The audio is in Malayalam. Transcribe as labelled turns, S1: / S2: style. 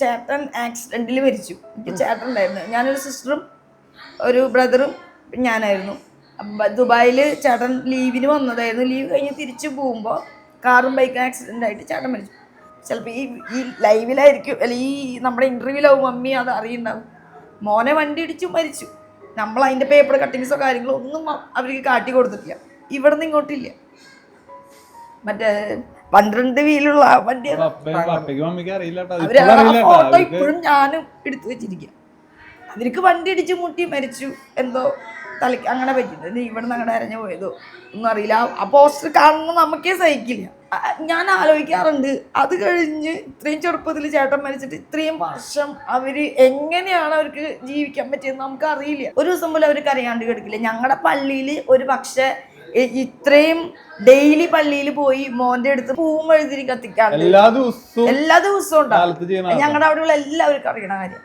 S1: ചേട്ടൻ ആക്സിഡന്റിൽ മരിച്ചു. എനിക്ക് ചേട്ടൻ ഉണ്ടായിരുന്നു ഞാനൊരു സിസ്റ്ററും ഒരു ബ്രദറും ഞാനായിരുന്നു. ദുബായിൽ ചേട്ടൻ ലീവിന് വന്നതായിരുന്നു. ലീവ് കഴിഞ്ഞ് തിരിച്ചു പോകുമ്പോൾ കാറും ബൈക്കും ആക്സിഡന്റ് ആയിട്ട് ചേട്ടൻ മരിച്ചു. ചിലപ്പോൾ ഈ ഈ ലൈവിലായിരിക്കും അല്ല ഈ നമ്മുടെ ഇന്റർവ്യൂലാവും മമ്മി അത് അറിയുണ്ടാവും. മോനെ വണ്ടി ഇടിച്ചു മരിച്ചു. നമ്മൾ അതിന്റെ പേപ്പർ കട്ടിങ്സോ കാര്യങ്ങളോ ഒന്നും അവർക്ക് കാട്ടി കൊടുത്തിട്ടില്ല ഇവിടെ നിന്ന് ഇങ്ങോട്ടില്ല. മറ്റേ പന്ത്രണ്ട് വീലുള്ള വണ്ടി. ഫോട്ടോ ഇപ്പോഴും ഞാനും എടുത്തു വെച്ചിരിക്കുക അവർക്ക് വണ്ടി ഇടിച്ച് മുട്ടി മരിച്ചു എന്തോ തലയ്ക്ക് അങ്ങനെ പറ്റിയിട്ടുണ്ട് ഇവിടെ നിന്ന് അങ്ങനെ അരഞ്ഞു പോയതോ? ഒന്നും അറിയില്ല. ആ- ആ പോസ്റ്റർ കാണുന്ന നമുക്കേ സഹിക്കില്ല. ഞാൻ ആലോചിക്കാറുണ്ട്. അത് കഴിഞ്ഞ് ഇത്രയും ചെറുപ്പത്തിൽ ചേട്ടൻ മരിച്ചിട്ട് ഇത്രയും വർഷം അവർ എങ്ങനെയാണ് അവർക്ക് ജീവിക്കാൻ പറ്റിയെന്ന് നമുക്ക് അറിയില്ല ഒരു ദിവസം പോലും അവർ കരയാണ്ട് കിടക്കില്ല. ഞങ്ങളുടെ പള്ളിയിൽ ഒരു പക്ഷേ ഇത്രയും ഡെയിലി പള്ളിയിൽ പോയി മോന്റെ അടുത്ത് പൂവും എഴുതി കത്തിക്കാണ്ട്
S2: എല്ലാ ദിവസവും
S1: എല്ലാ ദിവസവും ഉണ്ടാവും. ഞങ്ങളുടെ അവിടെയുള്ള എല്ലാവർക്കും അറിയണ കാര്യം.